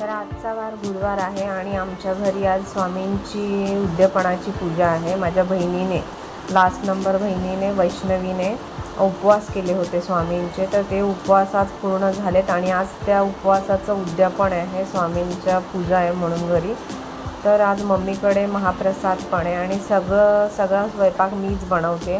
तर आजचा वार गुरुवार आहे आणि आमच्या घरी आज स्वामींची उद्यापनाची पूजा आहे. माझ्या बहिणीने लास्ट नंबर बहिणीने वैष्णवीने उपवास केले होते स्वामींचे. तर ते उपवास आज पूर्ण झालेत आणि आज त्या उपवासाचं उद्यापन आहे स्वामींच्या पूजा आहे म्हणून घरी. तर आज मम्मीकडे महाप्रसाद पण आहे आणि सगळं सगळा स्वयंपाक मीच बनवते.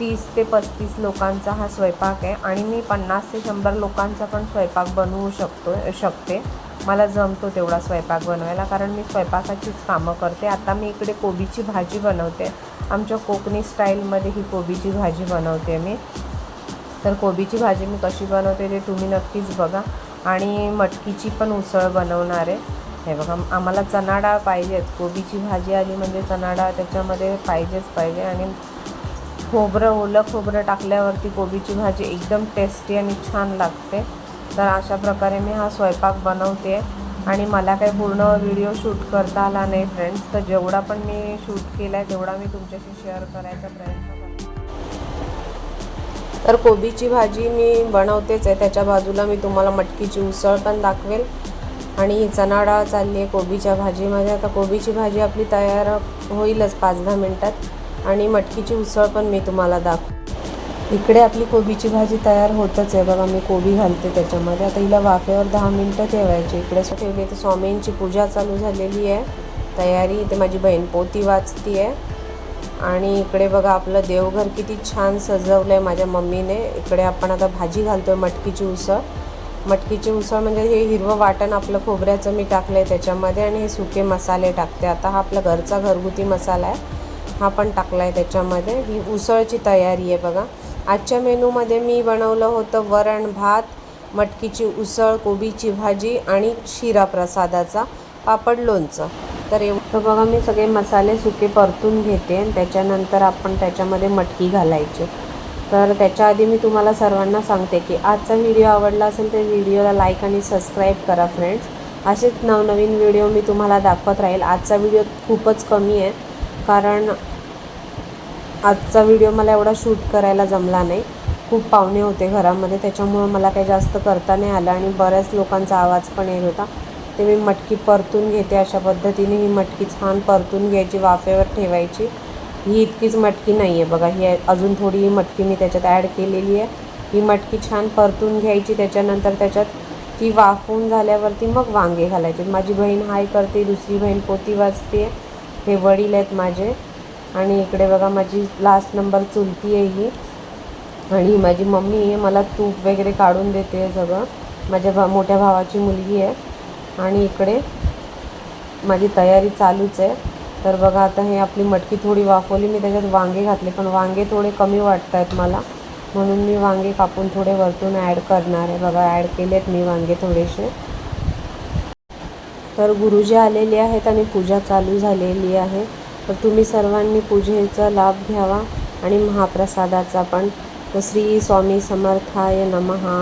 तीस ते पस्तीस लोकांचा हा स्वयंपाक आहे आणि मी पन्नास ते शंभर लोकांचा पण स्वयंपाक बनवू शकतो शकते. मला जमतो तेवढा स्वयंपाक बनवायला कारण मी स्वयंपाकाचीच कामं करते. आता मी इकडे कोबीची भाजी बनवते. आमच्या कोकणी स्टाईलमध्ये ही कोबीची भाजी बनवते मी. तर कोबीची भाजी मी कशी बनवते ते तुम्ही नक्कीच बघा. आणि मटकीची पण उसळ बनवणार आहे. हे बघा आम्हाला चणा डाळ पाहिजेच कोबीची भाजी आली म्हणजे चणा डाळ त्याच्यामध्ये पाहिजेच पाहिजे. आणि खोबरं ओलं खोबरं टाकल्यावरती कोबीची भाजी एकदम टेस्टी आणि छान लागते. तर अशा प्रकारे मी हा स्वयंपाक बनवते. आणि मला काही पूर्ण व्हिडिओ शूट करता आला नाही फ्रेंड्स तर जेवढा पण मी शूट केला आहे तेवढा मी तुमच्याशी शेअर करायचा प्रयत्न करते. तर कोबीची भाजी मी बनवतेच आहे. त्याच्या बाजूला मी तुम्हाला मटकीची उसळ पण दाखवेल. आणि ही चणा डाळ चालली आहे कोबीच्या भाजीमध्ये. आता कोबीची भाजी आपली तयार होईलच पाच दहा मिनटात. आणि मटकीची उसळ पण मी तुम्हाला दाखव इकडे आपली कोबीची भाजी तयार होतच आहे. बघा मी कोबी घालते त्याच्यामध्ये. आता हिला वाफेवर दहा मिनटं ठेवायची. इकडे असं ठेवली तर स्वामींची पूजा चालू झालेली आहे. तयारी. इथे माझी बहीण पोती वाचती आहे. आणि इकडे बघा आपलं देवघर किती छान सजवलं आहे माझ्या मम्मीने. इकडे आपण आता भाजी घालतो आहे मटकीची उसळ. मटकीची उसळ म्हणजे हे हिरवं वाटण आपलं खोबऱ्याचं मी टाकलं आहे त्याच्यामध्ये आणि हे सुके मसाले टाकते. आता हा आपला घरचा घरगुती मसाला आहे. हा पण टाकला आहे त्याच्यामध्ये. ही उसळची तयारी आहे बघा. आजच्या मेनूमध्ये मी बनवलं होतं वरण भात मटकीची उसळ कोबीची भाजी आणि शिरा प्रसादाचा पापड लोणचं. तर एवढं बघा मी सगळे मसाले सुके परतून घेते आणि त्याच्यानंतर आपण त्याच्यामध्ये मटकी घालायची. तर त्याच्या आधी मी तुम्हाला सर्वांना सांगते की आजचा व्हिडिओ आवडला असेल तर व्हिडिओला लाईक आणि सबस्क्राईब करा फ्रेंड्स. असेच नवनवीन व्हिडिओ मी तुम्हाला दाखवत राहील. आजचा व्हिडिओ खूपच कमी आहे कारण आजचा व्हिडिओ मला एवढा शूट करायला जमला नाही. खूप पाहुणे होते घरामध्ये त्याच्यामुळं मला काही जास्त करता नाही आलं आणि बऱ्याच लोकांचा आवाज पण येत होता. ते मी मटकी परतून घेते अशा पद्धतीने. ही मटकी छान परतून घ्यायची वाफेवर ठेवायची. ही इतकीच मटकी नाही आहे बघा. ही अजून थोडी ही मटकी मी त्याच्यात ॲड केलेली आहे. ही मटकी छान परतून घ्यायची त्याच्यानंतर त्याच्यात ती वाफवून झाल्यावरती मग वांगे घालायचे. माझी बहीण हाय करते दुसरी बहीण पोती वाजते हे वडील आहेत माझे. आणि इकडे बघा माझी लास्ट नंबर चुलती आहे ही. आणि माझी मम्मी आहे मला तूप वगैरे काढून देते सगळं. माझ्या भा मोठ्या भावाची मुलगी आहे. आणि इकडे माझी तयारी चालूच आहे. तर बघा आता हे आपली मटकी थोडी वाफवली मी त्याच्यात वांगे घातले पण वांगे थोडे कमी वाटत आहेत मला. म्हणून मी वांगे कापून थोडे वरतून ॲड करणार आहे. बघा ॲड केलेत मी वांगे थोडेसे. तर गुरुजी आलेले आहेत आणि पूजा चालू झालेली आहे. तर तुम्ही सर्वांनी पूजेचा लाभ घ्यावा आणि महाप्रसादाचा पण. श्री स्वामी समर्थाय नमहा